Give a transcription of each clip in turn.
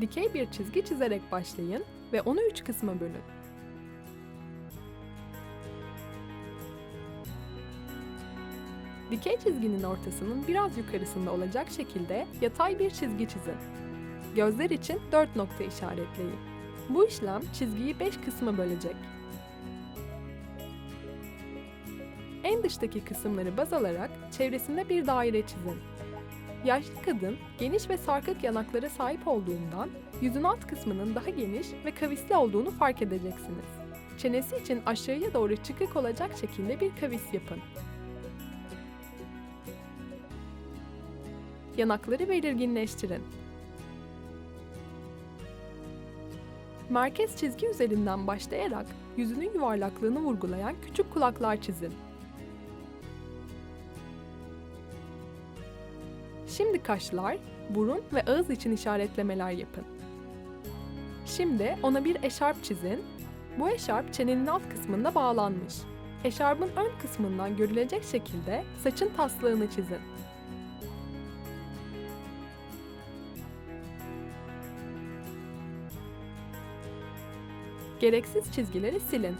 Dikey bir çizgi çizerek başlayın ve onu üç kısma bölün. Dikey çizginin ortasının biraz yukarısında olacak şekilde yatay bir çizgi çizin. Gözler için 4 nokta işaretleyin. Bu işlem çizgiyi 5 kısma bölecek. En dıştaki kısımları baz alarak çevresinde bir daire çizin. Yaşlı kadın geniş ve sarkık yanaklara sahip olduğundan yüzün alt kısmının daha geniş ve kavisli olduğunu fark edeceksiniz. Çenesi için aşağıya doğru çıkık olacak şekilde bir kavis yapın. Yanakları belirginleştirin. Merkez çizgi üzerinden başlayarak yüzünün yuvarlaklığını vurgulayan küçük kulaklar çizin. Şimdi kaşlar, burun ve ağız için işaretlemeler yapın. Şimdi ona bir eşarp çizin. Bu eşarp çenenin alt kısmında bağlanmış. Eşarbın ön kısmından görülecek şekilde saçın taslağını çizin. Gereksiz çizgileri silin.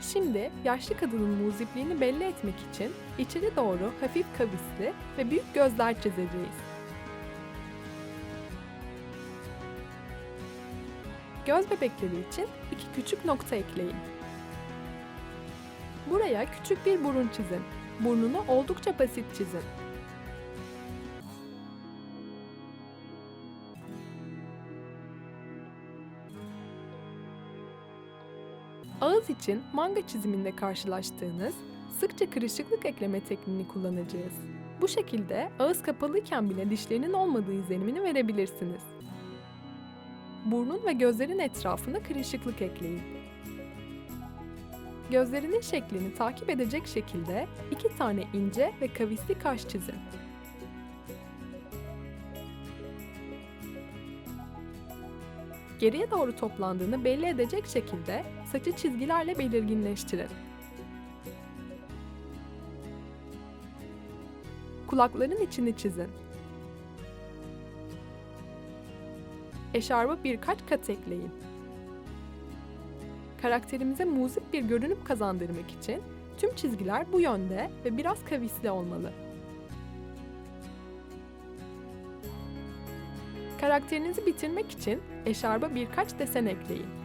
Şimdi yaşlı kadının muzipliğini belli etmek için içeri doğru hafif kavisli ve büyük gözler çizeceğiz. Göz bebekleri için iki küçük nokta ekleyin. Buraya küçük bir burun çizin. Burnunu oldukça basit çizin. Ağız için manga çiziminde karşılaştığınız sıkça kırışıklık ekleme tekniğini kullanacağız. Bu şekilde ağız kapalıyken bile dişlerinin olmadığı izlenimini verebilirsiniz. Burnun ve gözlerin etrafına kırışıklık ekleyin. Gözlerinin şeklini takip edecek şekilde iki tane ince ve kavisli kaş çizin. Geriye doğru toplandığını belli edecek şekilde saçı çizgilerle belirginleştirin. Kulakların içini çizin. Eşarbı birkaç kat ekleyin. Karakterimize muzip bir görünüm kazandırmak için tüm çizgiler bu yönde ve biraz kavisli olmalı. Karakterinizi bitirmek için eşarba birkaç desen ekleyin.